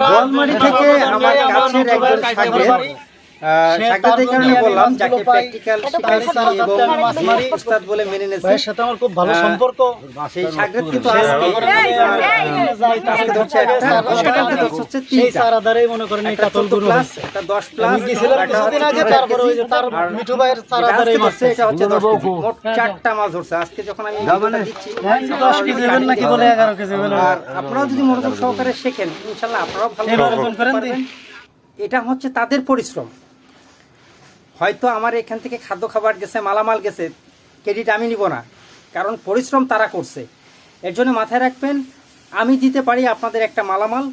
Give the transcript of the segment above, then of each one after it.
গোয়ালমারি থেকে আমার কাছের একজন কারণে বললাম যাকে প্র্যাকটিক্যাল শিখাইছি এবং যে উস্তাদ বলে মেনে নিয়েছে সাথে আমার খুব ভালো সম্পর্ক। সেই কিন্তু আজকে মনে করেন এই একটা কাতল চোদ্দ গুরু প্লাস হয়েছে। একটা দশ প্লাস আমি গেছিলাম কিছুদিন আগে তারপরে ওই যে তার মিঠু ভাইয়ের সারাদারেই মাছ ধরছে এটা হচ্ছে দশ কেজি। মোট চারটা মাছ ধরছে আজকে যখন আমি ভিডিওটা দিচ্ছি দশ কেজি হবেন নাকি বলে এগারো কেজি হবেন আর আপনারাও যদি মনোযোগ সহকারে শেখেন ইনশাল্লাহ আপনারাও ভালো এভাবে করতে ফোন করেন এটা হচ্ছে তাদের পরিশ্রম। হয়তো আমার এখান থেকে খাদ্য খাবার গেছে মালামাল গেছে ক্রেডিট আমি নিব না কারণ পরিশ্রম তারা করছে। এর জন্য মাথায় রাখবেন আমি দিতে পারি, আপনাদের একটা মালামাল?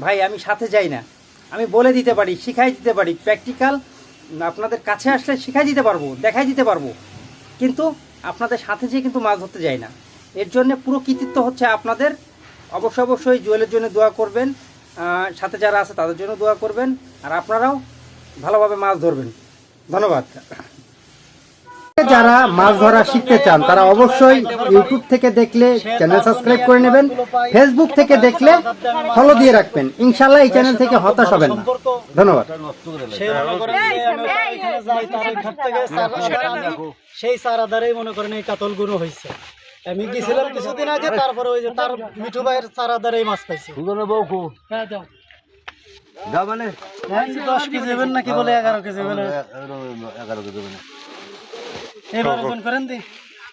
ভাই, আমি সাথে যাই না। আমি বলে দিতে পারি, শিখাই দিতে পারি প্র্যাকটিক্যাল আপনাদের কাছে আসলে শিখাই দিতে পারব, দেখাই দিতে পারব। কিন্তু আপনাদের সাথে যেয়ে কিন্তু মাছ ধরতে যাই না। এর জন্য পুরো কৃতিত্ব হচ্ছে আপনাদের। অবশ্যই অবশ্যই জুয়েলের জন্য দোয়া করবেন। সাথে যারা আছে তাদের জন্য দোয়া করবেন। আর আপনারাও ভালোভাবে মাছ ধরবেন। ধন্যবাদ। যারা মাছ ধরা শিখতে চান তারা অবশ্যই ইউটিউব থেকে দেখলে চ্যানেল সাবস্ক্রাইব করে নেবেন ফেসবুক থেকে দেখলে ফলো দিয়ে রাখবেন। ইনশাল্লাহ এই চ্যানেল থেকে হতাশ হবেন না। ধন্যবাদ। মনে সেই সারাদারেই মনে করেন এই কাতল গুরু হয়েছে আমি গেছিলাম কিছুদিন আগে তারপরে ওই যে তার মিঠু ভাইয়ের সারাদারেই মাছ পাইছি। হ্যাঁ, দাও। হ্যাঁ, দশ কেজি নাকি বলে এগারো কেজি এগারো কেজি এইভাবে ফোন করেন দি